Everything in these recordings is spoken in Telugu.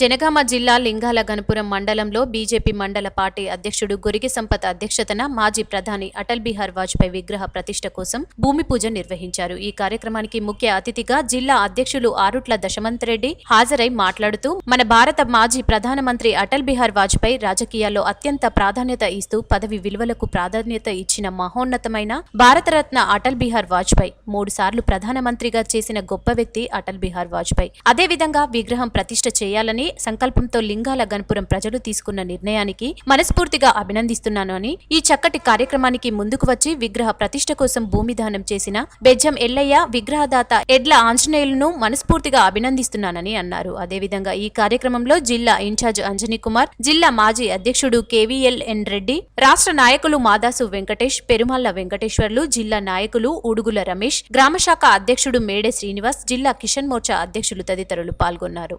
జనగామ జిల్లా లింగాల గణపురం మండలంలో బీజేపీ మండల పార్టీ అధ్యక్షుడు గొరిగి సంపత్ అధ్యక్షతన మాజీ ప్రధాని అటల్ బిహార్ వాజ్పేయి విగ్రహ ప్రతిష్ఠ కోసం భూమి పూజ నిర్వహించారు. ఈ కార్యక్రమానికి ముఖ్య అతిథిగా జిల్లా అధ్యక్షులు ఆరుట్ల దశమంత్ రెడ్డి హాజరై మాట్లాడుతూ మన భారత మాజీ ప్రధానమంత్రి అటల్ బిహార్ వాజ్పేయి రాజకీయాల్లో అత్యంత ప్రాధాన్యత ఇస్తూ పదవి విలువలకు ప్రాధాన్యత ఇచ్చిన మహోన్నతమైన భారతరత్న అటల్ బిహార్ వాజ్పేయి మూడు సార్లు ప్రధానమంత్రిగా చేసిన గొప్ప వ్యక్తి అటల్ బిహార్ వాజ్పేయి. అదేవిధంగా విగ్రహం ప్రతిష్ఠ చేయాలని సంకల్పంతో లింగాల గణపురం ప్రజలు తీసుకున్న నిర్ణయానికి మనస్ఫూర్తిగా అభినందిస్తున్నాను అని ఈ చక్కటి కార్యక్రమానికి ముందుకు వచ్చి విగ్రహ ప్రతిష్ట కోసం భూమి దానం చేసిన బెజ్జం ఎల్లయ్య విగ్రహదాత ఎడ్ల ఆంజనేయులను మనస్ఫూర్తిగా అభినందిస్తున్నానని అన్నారు. అదేవిధంగా ఈ కార్యక్రమంలో జిల్లా ఇన్ఛార్జ్ అంజనీ కుమార్ జిల్లా మాజీ అధ్యక్షుడు కేవీఎల్ ఎన్ రెడ్డి రాష్ట్ర నాయకులు మాదాసు వెంకటేష్ పెరుమల్ల వెంకటేశ్వర్లు జిల్లా నాయకులు ఉడుగుల రమేష్ గ్రామశాఖ అధ్యక్షుడు మేడే శ్రీనివాస్ జిల్లా కిషన్ మోర్చా అధ్యక్షులు తదితరులు పాల్గొన్నారు.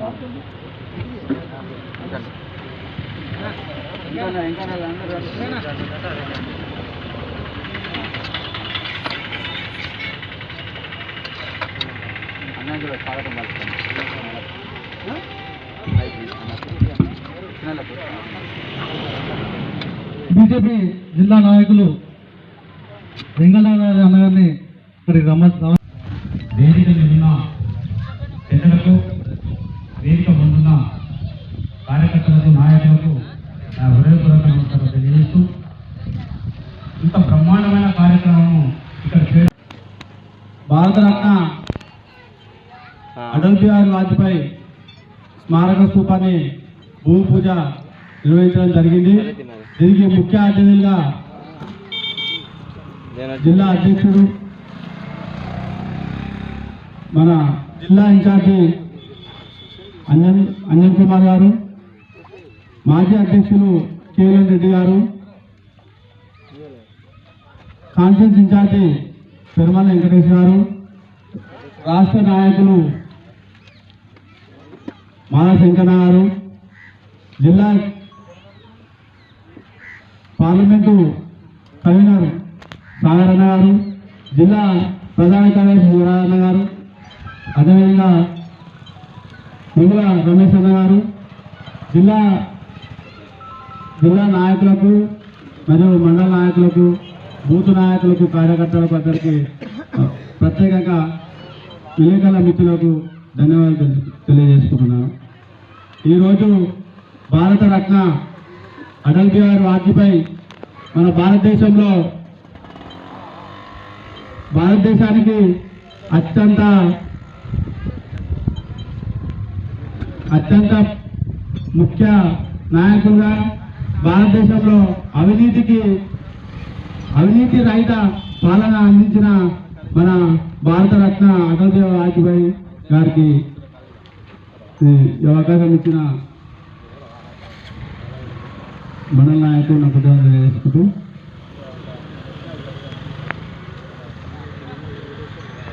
బీజేపీ బీజేపీ జిల్లా నాయకులు వెంకటరావు అన్నగారిని మరి రమ భారతరత్న అటల్ బిహారీ వాజ్పేయి స్మారక స్థూపాన్ని భూమి పూజ నిర్వహించడం జరిగింది. దీనికి ముఖ్య అతిథులుగా జిల్లా అధ్యక్షుడు మన జిల్లా ఇన్ఛార్జి అంజన్ అంజన్ కుమార్ గారు మాజీ అధ్యక్షులు కేఎల్ రెడ్డి గారు కాన్ఫరెన్స్ ఇన్ఛార్జి పెరుమల వెంకటేష్ గారు రాష్ట్ర నాయకులు మాలా గారు జిల్లా పార్లమెంటు కన్వీనర్ సాగరణ గారు జిల్లా ప్రధాన కార్యదర్శి శివరాజన్న గారు అదేవిధంగా ముందుగా రమేష్ అన్న గారు జిల్లా జిల్లా నాయకులకు మరియు మండల నాయకులకు బూత్ నాయకులకు కార్యకర్తలకు అందరికీ ప్రత్యేకంగా విలేకరుల మిత్రులకు ధన్యవాదాలు తెలియజేసుకుంటున్నాను ఈరోజు భారత రత్న అటల్ బిహారీ వాజ్పేయి మన భారతదేశంలో భారతదేశానికి అత్యంత అత్యంత ముఖ్య నాయకులుగా భారతదేశంలో అవినీతికి అవినీతి రహిత పాలన అందించిన మన భారతరత్న అటల్దేవ్ వాజ్పేయి గారికి ఈ అవకాశం ఇచ్చిన మండల నాయకులు నాకు తెలియజేసుకుంటూ